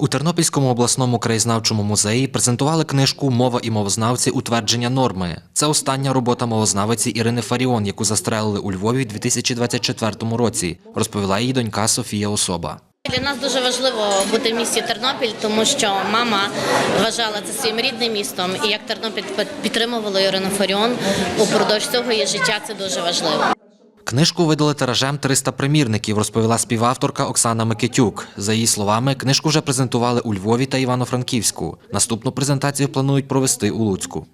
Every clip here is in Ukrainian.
У Тернопільському обласному краєзнавчому музеї презентували книжку Мова і мовознавці. Утвердження норми. Це остання робота мовознавиці Ірини Фаріон, яку застрелили у Львові у 2024 році, розповіла її донька Софія Особа. Для нас дуже важливо бути в місті Тернопіль, тому що мама вважала це своїм рідним містом, і як Тернопіль підтримувала Ірину Фаріон упродовж цього її життя, це дуже важливо. Книжку видали тиражем 300 примірників, розповіла співавторка Оксана Микитюк. За її словами, книжку вже презентували у Львові та Івано-Франківську. Наступну презентацію планують провести у Луцьку.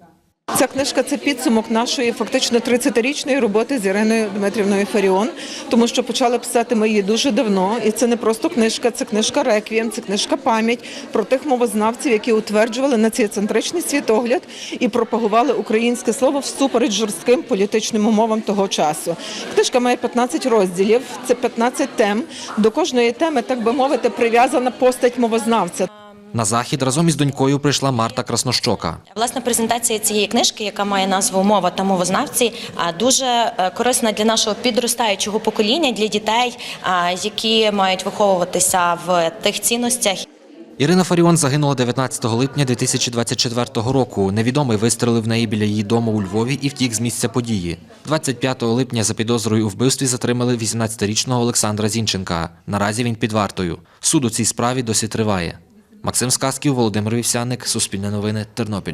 Ця книжка це підсумок нашої фактично 30-річної роботи з Іриною Дмитрівною Фаріон, тому що почали писати ми її дуже давно. І це не просто книжка, це книжка реквієм, це книжка пам'ять про тих мовознавців, які утверджували націоцентричний світогляд і пропагували українське слово всупереч жорстким політичним умовам того часу. Книжка має 15 розділів, це 15 тем. До кожної теми, так би мовити, прив'язана постать мовознавця. На захід разом із донькою прийшла Марта Краснощока. Власне, презентація цієї книжки, яка має назву Мова та мовознавці, дуже е, корисна для нашого підростаючого покоління, для дітей, які мають виховуватися в тих цінностях. Ірина Фаріон загинула 19 липня 2024 року. Невідомий вистрелив в неї біля її дому у Львові і втік з місця події. 25 липня за підозрою у вбивстві затримали 18-річного Олександра Зінченка. Наразі він під вартою. Суд у цій справі досі триває. Максим Сказків, Володимир Вівсяник, Суспільне новини, Тернопіль.